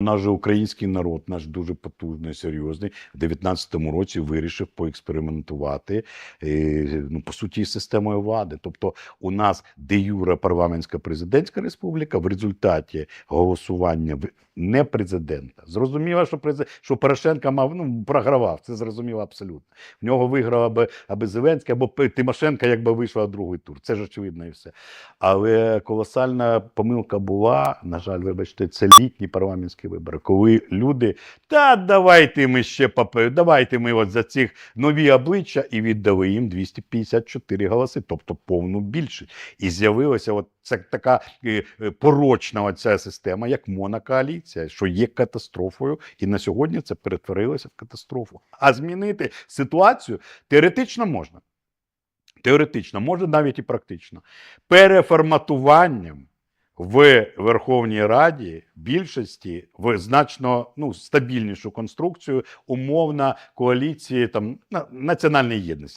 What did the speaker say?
Наш же український народ, наш дуже потужний, серйозний, в 19-му році вирішив поекспериментувати е, ну, по суті системою влади. Тобто, у нас де юре парламентська президентська республіка в результаті голосування не президента. Зрозуміло, що президент, що Порошенко мав ну програвав. Це зрозуміло абсолютно. В нього виграв аби, аби Зеленський, або Тимошенко, якби вийшла в другий тур. Це ж очевидно і все. Але колосальна помилка була, на жаль, вибачте, це літні парламентські коли люди, та давайте ми ще папе, давайте ми от за цих нові обличчя і віддали їм 254 голоси, тобто повну більшість. І з'явилася от це така е, е, порочна оця система, як монокоаліція, що є катастрофою, і на сьогодні це перетворилося в катастрофу. А змінити ситуацію теоретично можна. Теоретично, може навіть і практично. Переформатуванням в Верховній Раді більшості в значно ну, стабільнішу конструкцію умовна коаліції там, на- національної єдності.